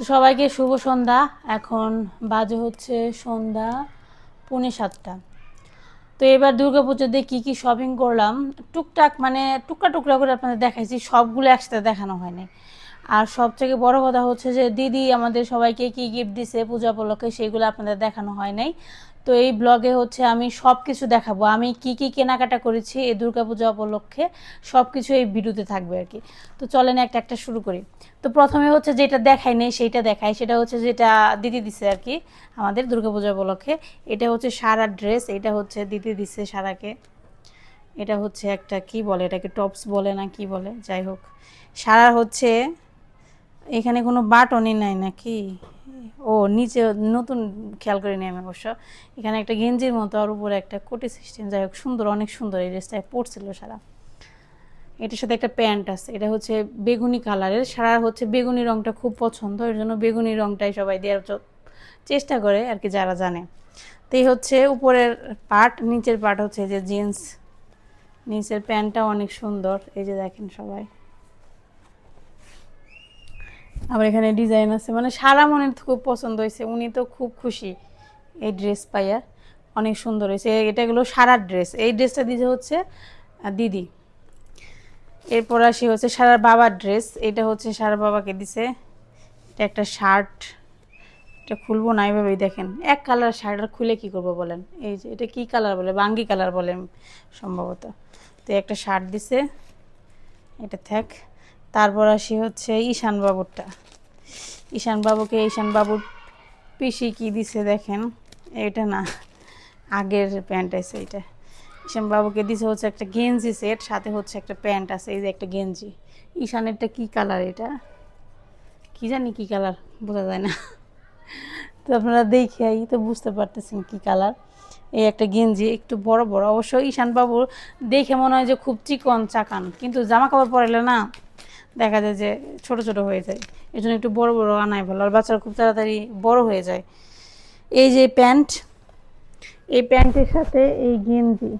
তো সবাইকে শুভ সন্ধ্যা। এখন বাজে হচ্ছে সন্ধ্যা পুনে সাতটা। তো এবার দুর্গা পুজোতে কী কী শপিং করলাম, টুকটাক মানে টুকরা টুকরা করে আপনাদের দেখাইছি, সবগুলো একসাথে দেখানো হয়নি। আর সব থেকে বড় কথা হচ্ছে যে দিদি আমাদের সবাইকে কী গিফট দিছে, পূজা উপলক্ষে সেইগুলো আপনাদের দেখানো হয় নাই। তো এই ব্লগে হচ্ছে আমি সব কিছু দেখাবো। আমি কি কি কেনাকাটা করেছি এই দুর্গাপূজা উপলক্ষে সব কিছু এই ভিডিওতে থাকবে আর কি। তো চলেন একটা একটা শুরু করি। তো প্রথমে হচ্ছে যেটা দেখাই নেই সেইটা দেখাই। সেটা হচ্ছে যেটা দিদি দিছে আর কি, আমাদের দুর্গাপূজা উপলক্ষে। এটা হচ্ছে সারা ড্রেস এটা হচ্ছে দিদি দিছে সারাকে। এটা হচ্ছে একটা কি বলে, এটাকে টপস বলে না কি বলে? যাই হোক। সারা হচ্ছে, এখানে কোনো বাটনই নাই নাকি? ও নিচে নতুন খেয়াল করে নিয়ে আমি অবশ্য। এখানে একটা গেঞ্জির মতো আর উপরে একটা কোটি সিস্টেম। যাই হোক, সুন্দর, অনেক সুন্দর এই ড্রেসটা পরছিল সারা। এটার সাথে একটা প্যান্ট আছে। এটা হচ্ছে বেগুনি কালারের। সারা হচ্ছে বেগুনি রংটা খুব পছন্দ। এর জন্য বেগুনি রংটাই সবাই দেওয়ার চেষ্টা করে আর কি যারা জানে। তো এই হচ্ছে উপরের পার্ট। নিচের পার্ট হচ্ছে যে জিন্স। নিচের প্যান্টটা অনেক সুন্দর। এই যে দেখেন সবাই। আবার এখানে ডিজাইন আছে। মানে সারা মনের খুব পছন্দ হয়েছে। উনি তো খুব খুশি এই ড্রেস পাইয়া। অনেক সুন্দর হয়েছে। এটা এগুলো সারা ড্রেস এই ড্রেসটা দিতে হচ্ছে দিদি। এরপর আসি হচ্ছে সারার বাবার ড্রেস এটা হচ্ছে সারা বাবাকে দিছে। এটা একটা শার্ট এটা খুলবো না এইভাবেই দেখেন। এক কালার শার্ট আর খুলে কি করব বলেন? এই যে, এটা কি কালার বলে? বাঙ্গি কালার বলে সম্ভবত। তো একটা শার্ট দিছে। এটা থাক। তারপর আসি হচ্ছে ঈশান বাবুরটা। ঈশান বাবুকে, ঈশান বাবুর পিসি কি দিছে দেখেন, এটা না, আগের প্যান্ট আছে এটা। ঈশান বাবুকে দিছে হচ্ছে একটা গেঞ্জি সেট, সাথে হচ্ছে একটা প্যান্ট আছে, এই যে একটা গেঞ্জি। ঈশানেরটা কি কালার এটা? কি জানি কি কালার, বোঝা যায় না। তো আপনারা দেখে আই তো বুঝতে পারতেছেন কি কালার। এই একটা গেঞ্জি একটু বড় বড়, অবশ্য ঈশান বাবুর দেখে মনে হয় যে খুব চিকন, চাকান, কিন্তু জামা কাপড় পরেলে না দেখা যায় যে ছোট ছোট হয়ে যায়। এই জন্য একটু বড় বড় আনাই ভালো আর বাচ্চারা খুব তাড়াতাড়ি বড় হয়ে যায়। এই যে প্যান্ট, এই প্যান্টের সাথে এই গেঞ্জি।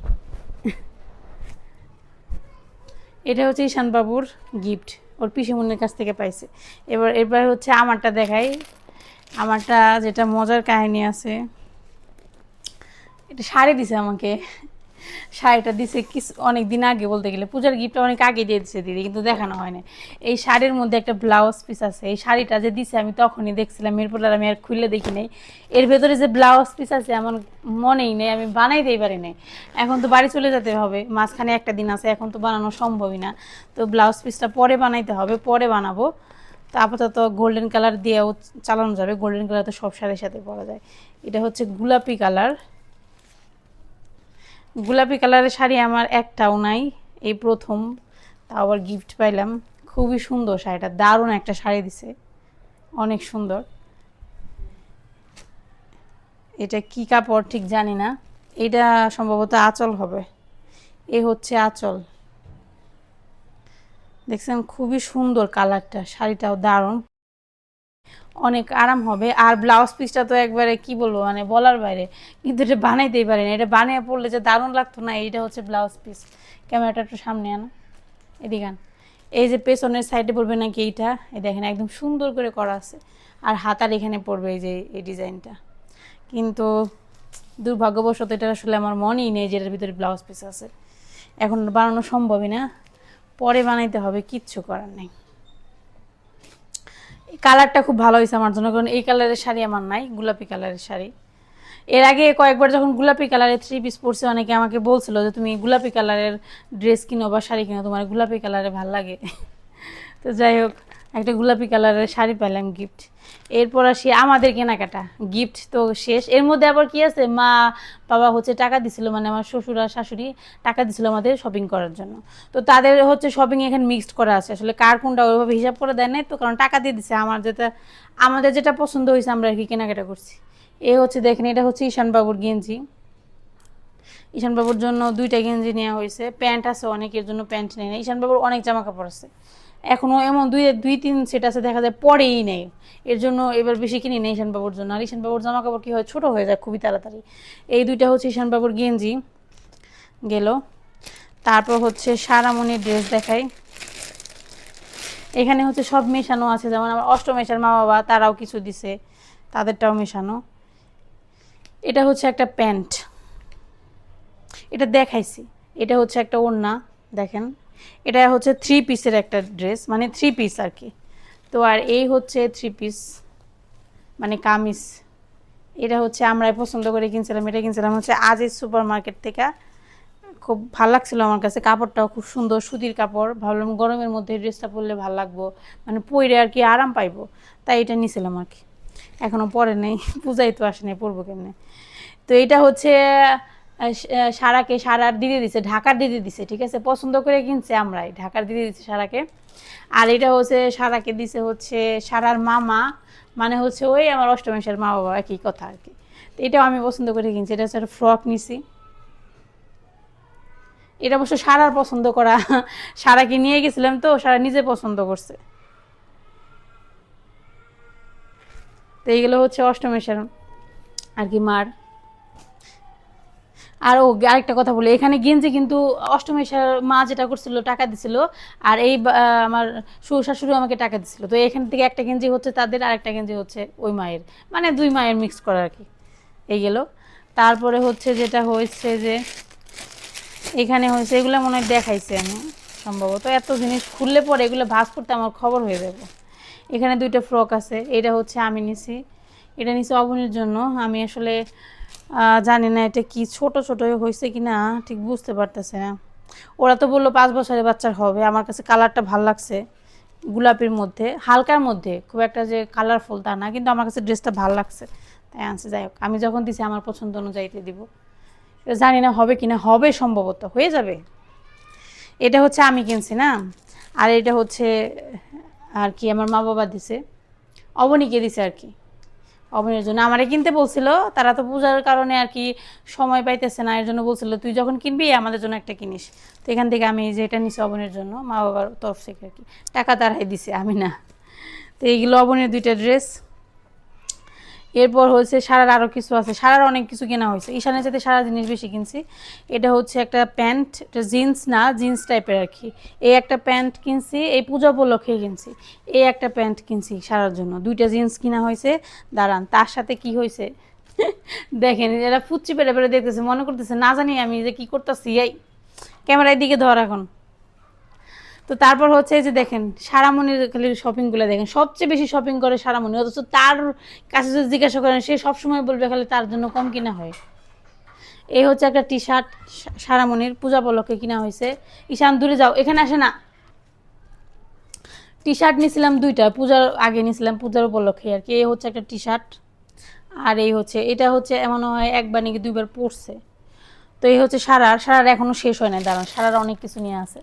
এটা হচ্ছে ঈশান বাবুর গিফট। ওর পিসিমনির কাছ থেকে পাইছে। এবার এবার হচ্ছে আমারটা দেখাই। আমারটা যেটা মজার কাহিনী আছে। এটা শাড়ি দিছে আমাকে। শাড়িটা দিছে কিছু অনেক দিন আগে বলতে গেলে। পূজার গিফটটা অনেক আগে দিয়ে দিছে দিদি, কিন্তু দেখানো হয় না এই শাড়ির মধ্যে একটা ব্লাউজ পিস আছে। এই শাড়িটা যে দিছে আমি তখনই দেখছিলাম, এরপর আমি আর খুলে দেখি নাই। এর ভেতরে যে ব্লাউজ পিস আছে আমার মনেই নেই, আমি বানাইতেই পারি নাই। এখন তো বাড়ি চলে যেতে হবে, মাঝখানে একটা দিন আছে, এখন তো বানানো সম্ভবই না। তো ব্লাউজ পিসটা পরে বানাইতে হবে, পরে বানাবো। তো আপাতত গোল্ডেন কালার দিয়েও চালানো যাবে। গোল্ডেন কালার তো সব শাড়ির সাথে পরা যায়। এটা হচ্ছে গোলাপি কালার গোলাপি কালারের শাড়ি আমার একটাও নাই, এই প্রথম, তাও আবার গিফট পাইলাম। খুবই সুন্দর শাড়িটা, দারুণ একটা শাড়ি দিছে, অনেক সুন্দর। এটা কি কাপড় ঠিক জানি না, এটা সম্ভবত আঁচল হবে, এ হচ্ছে আঁচল। দেখছেন খুবই সুন্দর কালারটা, শাড়িটাও দারুণ। অনেক আরাম হবে। আর ব্লাউজ পিসটা তো একবারে কি বলব মানে বলার বাইরে। কিন্তু এটা বানাইতেই পারি না এটা বানিয়ে পড়লে যে দারুণ লাগতো না, এইটা হচ্ছে ব্লাউজ পিস ক্যামেরাটা একটু সামনে আনো। এদিকে আন। এই যে পেছনের সাইডে পড়বে নাকি এইটা? এই দেখেন, একদম সুন্দর করে করা আছে। আর হাতার এখানে পড়বে এই যে, এই ডিজাইনটা। কিন্তু দুর্ভাগ্যবশত এটা আসলে আমার মনেই নেই যে এটার ভিতরে ব্লাউজ পিস আছে। এখন বানানো সম্ভবই না। পরে বানাইতে হবে, কিচ্ছু করার নেই। কালারটা খুব ভালো হয়েছে আমার জন্য, কারণ এই কালারের শাড়ি আমার নাই, গোলাপি কালারের শাড়ি। এর আগে কয়েকবার যখন গোলাপি কালারের থ্রি পিস পরছে, অনেকে আমাকে বলছিল যে, তুমি গোলাপি কালারের ড্রেস কিনো বা শাড়ি কিনো, তোমার গোলাপি কালারে ভালো লাগে। তো যাই হোক একটা গোলাপি কালারের শাড়ি পেলাম গিফট এরপর আসি আমাদের কেনাকাটা গিফট তো শেষ। এর মধ্যে আবার কি আছে? মা, বাবা হচ্ছে টাকা দিছিল মানে আমার শ্বশুর আর শাশুড়ি টাকা দিছিল আমাদের শপিং করার জন্য। তো তাদের হচ্ছে শপিং এখানে মিক্সড করা আছে। আসলে কার কোনটা ওইভাবে হিসাব করে দেয় নাই তো, কারণ টাকা দিয়ে দিছে। আমার যেটা, আমাদের যেটা পছন্দ হয়েছে আমরা আর কি কেনাকাটা করছি। এ হচ্ছে দেখেন, এটা হচ্ছে ঈশানবাবুর গেঞ্জি। ঈশানবাবুর জন্য দুইটা গেঞ্জি নেওয়া হয়েছে। প্যান্ট আছে, অনেকের জন্য প্যান্ট নেই না ঈশানবাবুর অনেক জামা কাপড় আছে। এখনও এমন দুই দুই, তিন সেট আছে, দেখা যায় পরেই নেই। এর জন্য এবার বেশি কিনি নেই ঈশানবাবুর জন্য। আর ঈশানবাবুর জামা কাপড় কী হয়, ছোটো হয়ে যায় খুবই তাড়াতাড়ি। এই দুইটা হচ্ছে ঈশানবাবুর গেঞ্জি। গেল। তারপর হচ্ছে সারামণির ড্রেস দেখাই। এখানে হচ্ছে সব মেশানো আছে, যেমন আমার অষ্টমেশার মা বাবা তারাও কিছু দিছে, তাদেরটাও মেশানো। এটা হচ্ছে একটা প্যান্ট। এটা দেখাইছি। এটা হচ্ছে একটা ওড়না, দেখেন। এটা হচ্ছে থ্রি পিসের একটা ড্রেস মানে থ্রি পিস আর কি। তো আর এই হচ্ছে থ্রি পিস মানে কামিজ। এটা হচ্ছে আমরাই পছন্দ করে কিনছিলাম, এটা কিনছিলাম হচ্ছে আজিজ সুপার মার্কেট থেকে। খুব ভালো লাগছিল আমার কাছে, কাপড়টাও খুব সুন্দর, সুতির কাপড়। ভাবলাম গরমের মধ্যে ড্রেসটা পরলে ভালো লাগবো মানে পরে আর কি আরাম পাইবো। তাই এটা নিছিলাম আর কি। এখনও পরে নেই, পূজাই তো আসে নাই পরবো কেমনে? তো এটা হচ্ছে সারাকে সারার দিদি দিছে, ঢাকার দিদি দিছে, ঠিক আছে? পছন্দ করে কিনছে আমরাই, ঢাকার দিদি দিছে সারাকে। আর এটা হচ্ছে, সারাকে দিছে হচ্ছে সারার মামা মানে হচ্ছে ওই আমার অষ্টমেশের মা বাবা একই কথা আর কি। তো এটাও আমি পছন্দ করে কিনছি, এটা হচ্ছে ফ্রক নিছি। এটা অবশ্য সারার পছন্দ করা, সারাকে নিয়ে গেছিলাম তো, সারা নিজে পছন্দ করছে। তো এইগুলো হচ্ছে অষ্টমেশের আর কি মার। আর ও আরেকটা কথা বলি। এখানে গেঞ্জি কিন্তু অষ্টমেশের মা যেটা করছিল, টাকা দিছিল, আর এই আমার শাশুড়ি আমাকে টাকা দিছিল। তো এখান থেকে একটা গেঞ্জি হচ্ছে তাদের আর একটা গেঞ্জি হচ্ছে ওই মায়ের। মানে দুই মায়ের মিক্স করা আর কি। এই গেল। তারপরে হচ্ছে যেটা হয়েছে যে, এখানে হয়েছে, এগুলো মনে হয় দেখাইছে আমি সম্ভবত। এত জিনিস খুললে পরে এগুলো ভাজ করতে আমার খবর হয়ে যাবে। এখানে দুইটা ফ্রক আছে। এটা হচ্ছে আমি নিছি। এটা নিছি অবনীর জন্য। আমি আসলে জানি না এটা কি, ছোট ছোট হয়েছে কি না ঠিক বুঝতে পারতেছে না। ওরা তো বলল পাঁচ বছরের বাচ্চার হবে, আমার কাছে কালারটা ভালো লাগছে গোলাপির মধ্যে, হালকার মধ্যে, খুব একটা যে কালারফুল তা না, কিন্তু আমার কাছে ড্রেসটা ভালো লাগছে। তাই আনছে, যাই হোক, আমি যখন দিছি আমার পছন্দ অনুযায়ীতে দিব। এটা জানি না হবে কি না হবে সম্ভবত, হয়ে যাবে। এটা হচ্ছে আমি কিনছি না, আর এটা হচ্ছে, আর কি আমার মা বাবা দিছে, অবনীকে দিছে আর কি। অবনীর জন্য। আমারে কিনতে বলছিল, তারা তো পূজার কারণে আর কি সময় পাইতেছে না এর জন্য বলছিল, তুই যখন কিনবি, আমাদের জন্য একটা কিনিস। তো এখান থেকে আমি যেটা নিছি অবনের জন্য মা বাবার তরফ থেকে আর কি। টাকা তারাই দিছে, আমি না। তো এইগুলো অবনের দুইটা ড্রেস। এরপর হচ্ছে সারার আরও কিছু আছে। সারার অনেক কিছু কেনা হয়েছে। ঈশানের সাথে সারা জিনিস বেশি কিনছি। এটা হচ্ছে একটা প্যান্ট, এটা জিন্স না, জিন্স টাইপের আর কি। এই একটা প্যান্ট কিনছি, এই পূজা উপলক্ষে কিনছি। এই একটা প্যান্ট কিনছি সারার জন্য। দুইটা জিন্স কিনা হয়েছে। দাঁড়ান, তার সাথে কি হয়েছে? দেখেন, এরা ফুচি পেটে পেটে দেখতেছে, মনে করতেছে, না জানি আমি যে কি করতেছি। এই ক্যামেরার দিকে ধর এখন। তো তারপর হচ্ছে যে দেখেন, সারামণির খালি শপিংগুলো দেখেন। সবচেয়ে বেশি শপিং করে সারামণি, অথচ তার কাছে যদি জিজ্ঞাসা করেন, সে সবসময় বলবে খালি তার জন্য কম কিনা হয়। এই হচ্ছে একটা টি শার্ট সারামণির পূজা উপলক্ষে কিনা হয়েছে। ঈশান, দূরে যাও, এখানে আসে না। টি শার্ট নিয়েছিলাম দুইটা, পূজার আগে নিয়েছিলাম পূজার উপলক্ষে আর কি। এই হচ্ছে একটা টি শার্ট আর এই হচ্ছে, এটা হচ্ছে এমন হয় একবার নাকি দুইবার পরছে। তো এই হচ্ছে সারার সারার এখনও শেষ হয় না দাঁড়ান, সারার অনেক কিছু নিয়ে আছে।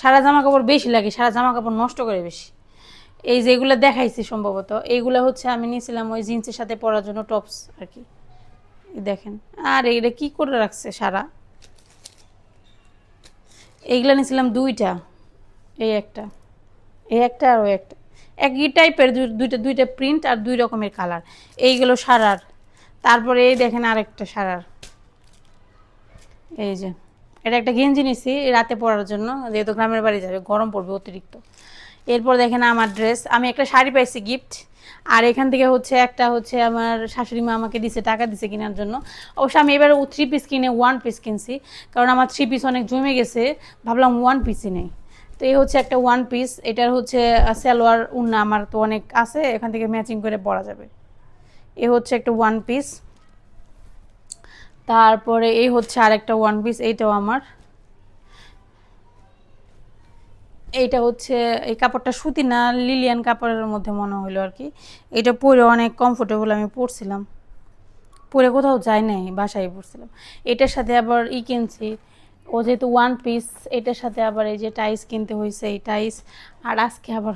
সারা জামা কাপড় বেশি লাগে, সারা জামা কাপড় নষ্ট করে বেশি। এই যেগুলো দেখাইছি সম্ভবত, এইগুলো হচ্ছে আমি নিয়েছিলাম ওই জিন্সের সাথে পরার জন্য টপস আর কি। দেখেন, আর এইটা কি করে রাখছে সারা? এইগুলো নিয়েছিলাম দুইটা, এই একটা এই একটা আর ওই একটা। একই টাইপের দুইটা দুইটা প্রিন্ট আর দুই রকমের কালার এইগুলো সারার, তারপরে এই দেখেন আরেকটা সারার। এই যে। এটা একটা গেঞ্জি নিছি রাতে পরার জন্য, যেহেতু গ্রামের বাড়ি যাবে, গরম পড়বে অতিরিক্ত। এরপর দেখেন আমার ড্রেস আমি একটা শাড়ি পাইছি গিফট আর এখান থেকে হচ্ছে একটা হচ্ছে আমার শাশুড়ি মা আমাকে দিছে, টাকা দিছে কেনার জন্য। অবশ্য আমি এবার থ্রি পিস কিনে ওয়ান পিস কিনছি, কারণ আমার থ্রি পিস অনেক জমে গেছে, ভাবলাম ওয়ান পিসই নেই। তো এই হচ্ছে একটা ওয়ান পিস এটার হচ্ছে সালোয়ার উন্না আমার তো অনেক আছে, এখান থেকে ম্যাচিং করে পরা যাবে। এ হচ্ছে একটা ওয়ান পিস তারপরে এই হচ্ছে আরেকটা ওয়ান পিস এইটাও আমার। এইটা হচ্ছে এই কাপড়টা সুতি না লিলিয়ান কাপড়ের মধ্যে মনে হলো আর কি। এটা পরে অনেক কমফোর্টেবল আমি পরছিলাম। পরে কোথাও যাই নাই, বাসায় পরছিলাম। এটার সাথে আবার ই কিনছি, ও যেহেতু ওয়ান পিস এটার সাথে আবার এই যে টাইস কিনতে হয়েছে এই টাইস আর আজকে আবার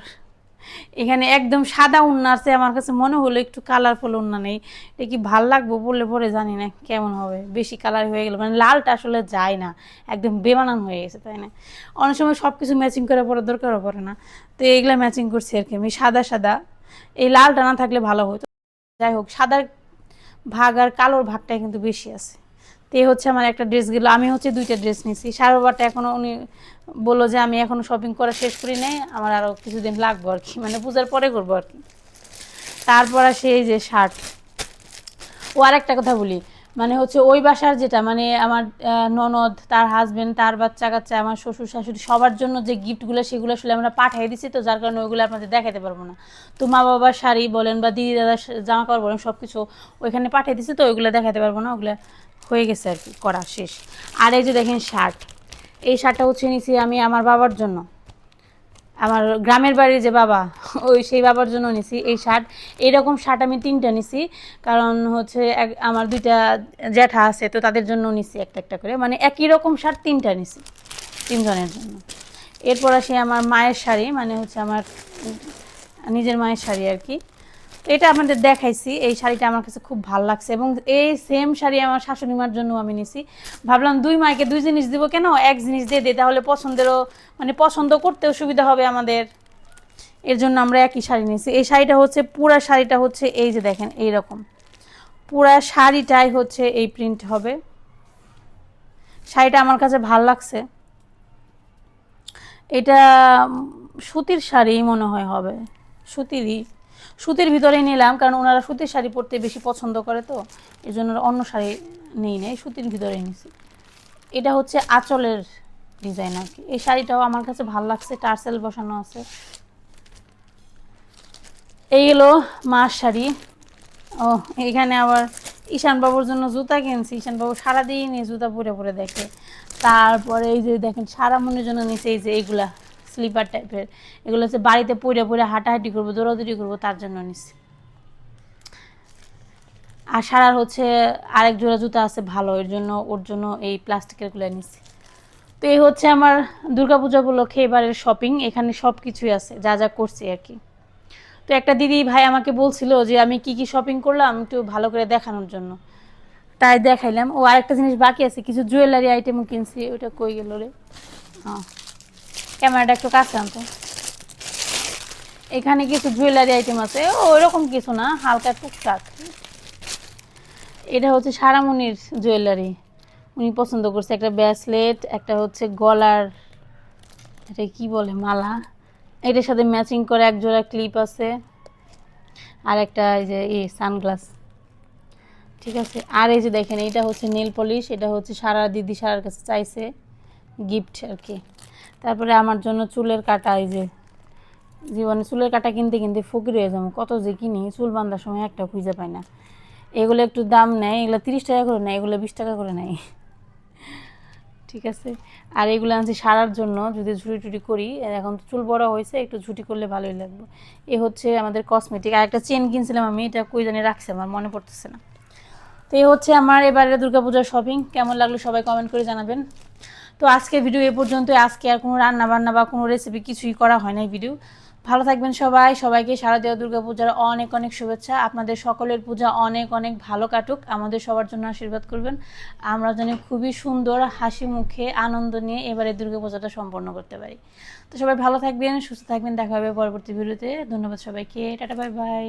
এখানে একদম সাদা উন্না আছে, আমার কাছে মনে হলো একটু কালারফুল উন্না নেই। এটা কি ভালো লাগবো বললে পরে জানি না কেমন হবে, বেশি কালার হয়ে গেল মানে লালটা আসলে যায় না, একদম বেমানান হয়ে গেছে, তাই না? অনেক সময় সব কিছু ম্যাচিং করে পরে দরকারও পড়ে না। তো এইগুলা ম্যাচিং করছি আর কি আমি, সাদা সাদা। এই লালটা না থাকলে ভালো হতো। যাই হোক, সাদার ভাগ আর কালোর ভাগটাই কিন্তু বেশি আছে। তো এই হচ্ছে আমার একটা ড্রেস গেলো। আমি হচ্ছে দুইটা ড্রেস নিছি। সারোবারটা এখনও উনি বলল যে, আমি এখনও শপিং করা শেষ করি নাই। আমার আরও কিছুদিন লাগবো আর কি। মানে পূজার পরে করব আর কি। তারপর আসে এই যে শার্ট ও আর একটা কথা বলি। মানে হচ্ছে ওই বাসার যেটা মানে আমার ননদ, তার হাজবেন্ড তার বাচ্চা কাচ্চা, আমার শ্বশুর শাশুড়ি, সবার জন্য যে গিফটগুলো সেগুলো আসলে আমরা পাঠিয়ে দিছি তো যার কারণে ওইগুলো আপনাদের দেখাতে পারব না। তো মা বাবার শাড়ি বলেন বা দিদি দাদার জামা কাপড় বলেন সব কিছু ওইখানে পাঠিয়ে দিছি তো ওইগুলো দেখাতে পারব না ওগুলো। হয়ে গেছে আর কি, করা শেষ। আর এই যে দেখেন শার্ট, এই শার্টটা হচ্ছে নিছি আমি আমার বাবার জন্য। আমার গ্রামের বাড়ির যে বাবা, ওই সেই বাবার জন্য নিছি এই শার্ট। এইরকম শার্ট আমি তিনটা নিছি, কারণ হচ্ছে এক- আমার দুইটা জ্যাঠা আছে, তো তাদের জন্য নিছি একটা একটা করে। মানে একই রকম শার্ট তিনটা নিছি, তিনজনের জন্য। এরপর আসি আমার মায়ের শাড়ি মানে হচ্ছে আমার নিজের মায়ের শাড়ি আর কি। এটা আপনাদের দেখাইছি, এই শাড়িটা আমার কাছে খুব ভালো লাগছে এবং এই সেম শাড়ি আমার শাশুড়ি মার জন্য আমি নিছি। ভাবলাম দুই মাইকে দুই জিনিস দিব কেন? এক জিনিস দিয়ে দিই, তাহলে পছন্দেরও মানে পছন্দ করতেও সুবিধা হবে আমাদের। এর জন্য আমরা একই শাড়ি নিয়েছি এই শাড়িটা হচ্ছে, পুরা শাড়িটা হচ্ছে, এই যে দেখেন এই রকম পুরা শাড়িটাই হচ্ছে এই প্রিন্ট হবে। শাড়িটা আমার কাছে ভালো লাগছে। এটা, সুতির শাড়ি মনে হয় হবে। সুতিরই। সুতির ভিতরে নিলাম, কারণ ওনারা সুতির শাড়ি পরতে বেশি পছন্দ করে তো এই জন্য অন্য শাড়ি নেই নেই, সুতির ভিতরে নিছি। এটা হচ্ছে আঁচলের ডিজাইন আর কি। এই শাড়িটাও আমার কাছে ভালো লাগছে, টার্সেল বসানো আছে। এই হলো মার শাড়ি। ও, এখানে আবার ঈশান বাবুর জন্য জুতা কিনছি। ঈশান বাবু সারাদিন এই জুতা পরে পরে দেখে। তারপরে এই যে দেখেন সারা মনের জন্য নিচে এই যে এইগুলা স্লিপার টাইপের এগুলো হচ্ছে বাড়িতে পরে পরে হাঁটাহাঁটি করব, দৌড়াদৌড়ি করব, তার জন্য নিছি। আর সারার হচ্ছে আরেক জোড়া জুতা আছে ভালো, এর জন্য, ওর জন্য এই প্লাস্টিকেরগুলো নিছি। তো এই হচ্ছে আমার দুর্গাপূজা উপলক্ষে এবারের শপিং এখানে সব কিছুই আছে, যা যা করছি আর কি। তো একটা দিদি ভাই আমাকে বলছিল যে, আমি কি কি শপিং করলাম, একটু ভালো করে দেখানোর জন্য। তাই দেখাইলাম। ও আরেকটা জিনিস বাকি আছে, কিছু জুয়েলারি আইটেমও কিনছি ওটা কই গেল রে? হ্যাঁ ক্যামেরাটা একটু কাছে আনতো। এখানে কিছু জুয়েলারি আইটেম আছে। ওইরকম কিছু না, হালকা টুকটাক। এটা হচ্ছে সারামণির জুয়েলারি উনি পছন্দ করছে একটা ব্রেসলেট একটা হচ্ছে গলার, এটা কি বলে, মালা। এটার সাথে ম্যাচিং করে এক জোড়া ক্লিপ আছে। আর একটা এই যে ই সানগ্লাস ঠিক আছে? আর এই যে দেখেন, এটা হচ্ছে নেল পলিশ এটা হচ্ছে সারা দিদি সারার কাছে চাইছে গিফট আর কি। তারপরে আমার জন্য চুলের কাটা, এই যে জীবনে চুলের কাটা কিনতে কিনতে ফকির হয়ে যাব। কত যে কিনি, চুল বাঁধার সময় একটা খুঁজে পাই না। এগুলো একটু দাম নেয়, এগুলো তিরিশ টাকা করে নেয়, এগুলো বিশ টাকা করে নেয়। ঠিক আছে? আর এগুলো আনছি সারার জন্য, যদি ঝুটি টুটি করি, এখন তো চুল বড় হয়েছে, একটু ঝুটি করলে ভালোই লাগবে। এ হচ্ছে আমাদের কসমেটিক আর একটা চেন কিনছিলাম আমি, এটা কই জানি রাখছি, আমার মনে পড়তেছে না। তো এই হচ্ছে আমার এবারে দুর্গাপূজার শপিং কেমন লাগল সবাই কমেন্ট করে জানাবেন। তো আজকের ভিডিও এ পর্যন্ত আজকে আর কোনো রান্না বান্না বা কোনো রেসিপি কিছুই করা হয় নাই ভিডিও ভালো থাকবেন সবাই। সবাইকে শারদীয় দুর্গাপূজার অনেক অনেক শুভেচ্ছা। আপনাদের সকলের পূজা অনেক অনেক ভালো কাটুক। আমাদের সবার জন্য আশীর্বাদ করবেন। আমরা যেন খুবই সুন্দর হাসি মুখে আনন্দ নিয়ে এবারে দুর্গাপূজাটা সম্পন্ন করতে পারি। তো সবাই ভালো থাকবেন, সুস্থ থাকবেন। দেখা হবে পরবর্তী ভিডিওতে ধন্যবাদ সবাইকে। Tata bye bye